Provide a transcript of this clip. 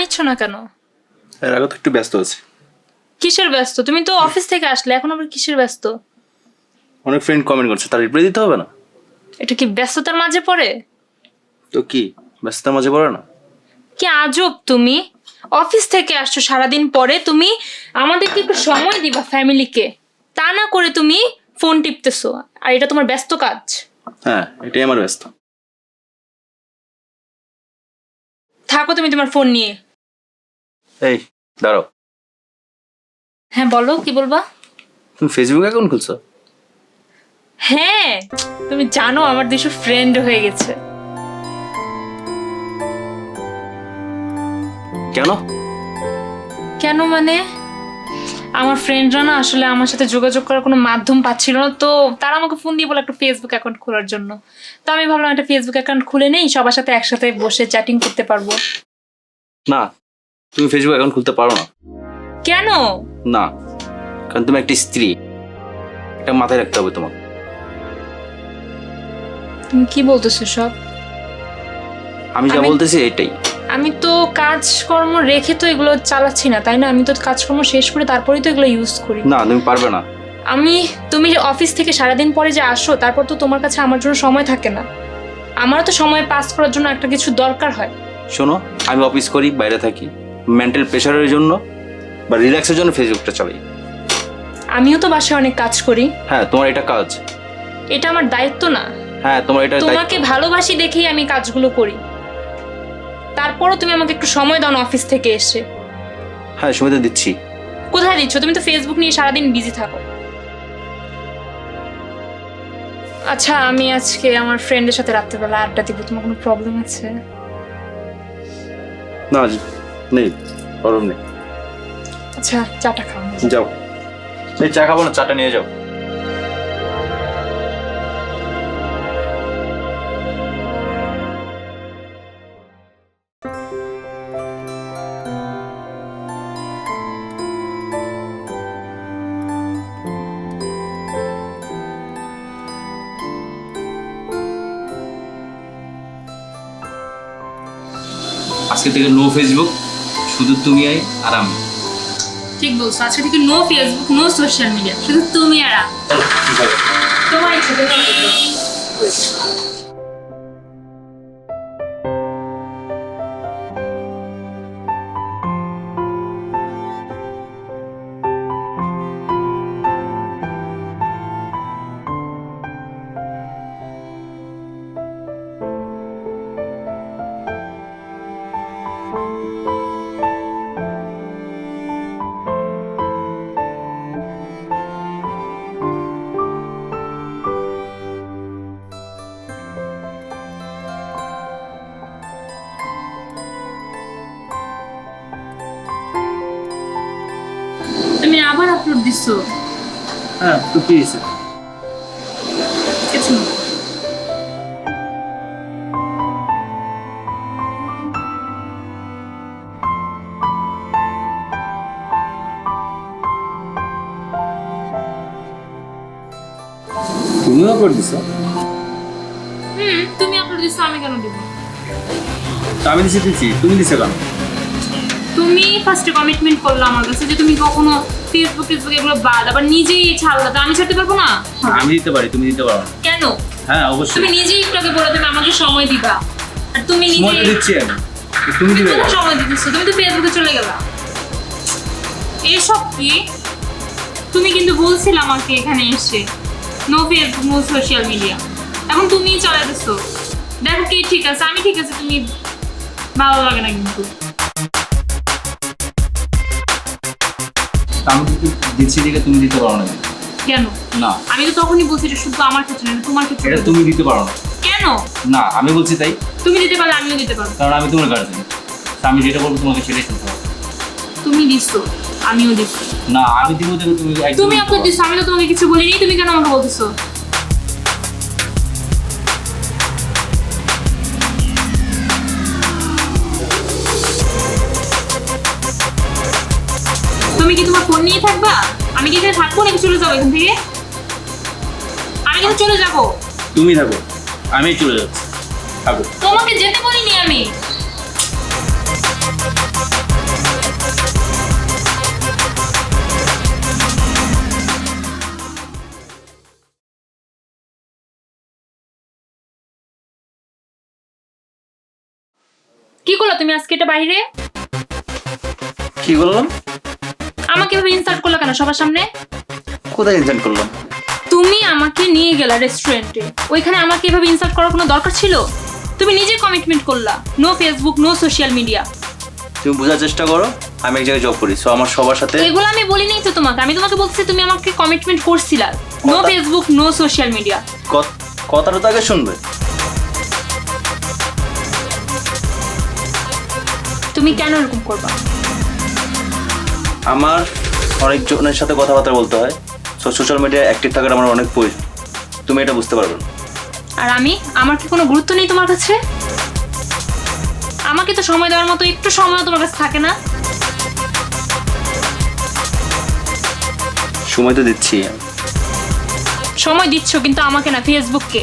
নিচ্ছ না কেন? এর আগে তো একটু ব্যস্ত আছি। কিসের ব্যস্ত? তুমি তো অফিস থেকে আসলে এখন আবার কিসের ব্যস্ত? অনেক ফ্রেন্ড কমেন্ট করছে তার রিপ্লাই দিতে হবে না? এটা কি ব্যস্ততার মাঝে পড়ে? তো কি ব্যস্ততার মাঝে পড়ে না? কি আজব তুমি। অফিস থেকে আসছো সারাদিন পরে তুমি আমাদেরকে একটু সময় দিবা ফ্যামিলিকে তা না করে তুমি ফোন টিপতেছো আর এটা তোমার ব্যস্ত কাজ। হ্যাঁ এটাই আমার ব্যস্ত। থাকো তুমি তোমার ফোন নিয়ে। এই দাঁড়াও। হ্যাঁ বলো কি বলবা? তুমি ফেসবুক অ্যাকাউন্ট খুলছো? হ্যাঁ তুমি জানো আমার দুশো ফ্রেন্ড হয়ে গেছে। কেন? কেন মানে? আমার ফ্রেন্ডরা না আসলে আমার সাথে যোগাযোগ করার কোনো মাধ্যম পাচ্ছিল না তো তারা আমাকে ফোন দিয়ে বলে একটা ফেসবুক অ্যাকাউন্ট খোলার জন্য। তো আমি ভাবলাম একটা ফেসবুক অ্যাকাউন্ট খুলে নেই সবার সাথে একসাথে বসে চ্যাটিং করতে পারব। না তুমি ফেসবুক অ্যাকাউন্ট খুলতে পারো না। কেন? না কারণ তুমি একটি স্ত্রী। এটা মাথায় রাখতে হবে তোমাকে। তুমি কি বলতেছো সব আমি যা আমি- বলতেছি এটাই। আমি তো কাজকর্ম রেখে তো এগুলো চালাচ্ছি না তাই না? আমি তো কাজকর্ম শেষ করে তারপরেই তো এগুলো ইউজ করি। না তুমি পারবে না। আমি তুমি যে অফিস থেকে সারাদিন পরে যে আসো তারপর তো তোমার কাছে আমার জন্য সময় থাকে না। আমারও তো সময় পাস করার জন্য একটা কিছু দরকার হয়। শোনো আমি অফিস করি বাইরে থাকি। মেন্টাল প্রেশারের জন্য বা রিল্যাক্সের জন্য ফেসবুকটা চালাই। আমিও তো বাসায় অনেক কাজ করি। হ্যাঁ তোমার এটা কাজ। এটা আমার দায়িত্ব না। হ্যাঁ তোমার এটা তোমাকে ভালোবাসি দেখেই আমি কাজগুলো করি। তারপরও তুমি আমাকে একটু সময় দাও না অফিস থেকে এসে। হ্যাঁ সুবিধা দিচ্ছি। কোথায় দিচ্ছ? তুমি তো ফেসবুক নিয়ে সারাদিন বিজি থাকো। আচ্ছা আমি আজকে আমার ফ্রেন্ডের সাথে রাত্রেবেলা আড্ডা দিব। তোমার কোনো প্রবলেম আছে? না নেই গরম নেই। আচ্ছা চাটা খাও। যাও। এই চা খাব না চাটা নিয়ে যাও। আজকে থেকে নো ফেসবুক শুধু তুমি আর আমি। ঠিক বলছো। আজকে থেকে no Facebook no social media শুধু তুমি আর আমি। তোমার ইচ্ছে আবার আপলোড দিছো? হ্যাঁ তো কি হয়েছে? কিছু না। তুমিও করে দিছো? হুম তুমি আপলোড দিছো আমি কেন দিব? আমি দিছি দিচ্ছি তুমি দিছো কেন? তুমি ফার্স্টে কমিটমেন্ট করল আমার কাছে যে তুমি কখনো ফেসবুক ফেসবুক এগুলো বাদ আবার নিজেই ছাড়লা তো আমি ছাড়তে পারব না? আমি দিতে পারি তুমি দিতে পারো কেন? হ্যাঁ অবশ্যই। তুমি নিজেই একটু আগে বলে তুমি আমাকে সময় দিবা। আর তুমি নিজে দিচ্ছি আমি। তুমি দিবে সময় দিতেছো তুমি তো ফেসবুকে চলে গেলা। এসব কি? তুমি কিন্তু বলছিলে আমাকে এখানে এসে। No Facebook no social media এখন তুমিই চালাতেছো। দেখো কি ঠিক আছে আমি ঠিক আছে তুমি ভালো লাগে না কিন্তু। আমি কিন্তু দিচ্ছি দেখে তুমি দিতে পারো না। কেন? না। আমি তো তখনই বলছি এটা শুধু আমার ক্ষেত্রে না তোমার ক্ষেত্রে এটা তুমি দিতে পারো না। কেন? না আমি বলছি তাই। তুমি দিতে পারলে আমিও দিতে পারব। কারণ আমি তোমার গার্জেন আমি যেটা বলব তোমাকে সেটাই শুনতে হবে। তুমি দিছো আমিও দিচ্ছি। না আমি দিব তুমি তুমি আপনার দিছো আমি তো তোমাকে কিছু বলিনি তুমি কেন আমাকে বলতেছো? নিয়ে থাকবা? আমি কি এখানে থাকব নাকি চলে যাব এখান থেকে? আমি কিন্তু চলে যাব। তুমি থাকো। আমি চলে যাচ্ছি। থাকো। তোমাকে যেতে বলিনি আমি। কি করল তুমি আজকে এটা বাইরে? কি বললাম আমাকে এভাবে ইনসাল্ট করল কেন? সবার সামনে? কোথায় ইনসেন্ট করলাম তুমি আমাকে নিয়ে গেলা রেস্টুরেন্টে ওইখানে আমাকে এভাবে ইনসাল্ট করার কোনো দরকার ছিল? তুমি নিজে কমিটমেন্ট করলা। No Facebook no social media তুমি বোঝার চেষ্টা করো আমি এক জায়গায় জব করি। সো আমার সবার সাথে এগুলো আমি বলিনি তো তোমাকে। আমি তোমাকে বলছি তুমি আমাকে কমিটমেন্ট করছিলা। No Facebook no social media কথাটা তো আগে শুনবে। তুমি কেন এরকম করবা? আমার অনেক জনের সাথে কথাবার্তা বলতে হয়। সো সোশ্যাল মিডিয়ায় অ্যাক্টিভ থাকার আমার অনেক প্রয়োজন। তুমি এটা বুঝতে পারবে। না আর আমি? আমার কি কোনো গুরুত্ব নেই তোমার কাছে? আমাকে তো সময় দেওয়ার মতো একটু সময় তোমার কাছে থাকে না। সময় তো দিচ্ছি। সময় দিচ্ছ কিন্তু আমাকে না ফেসবুককে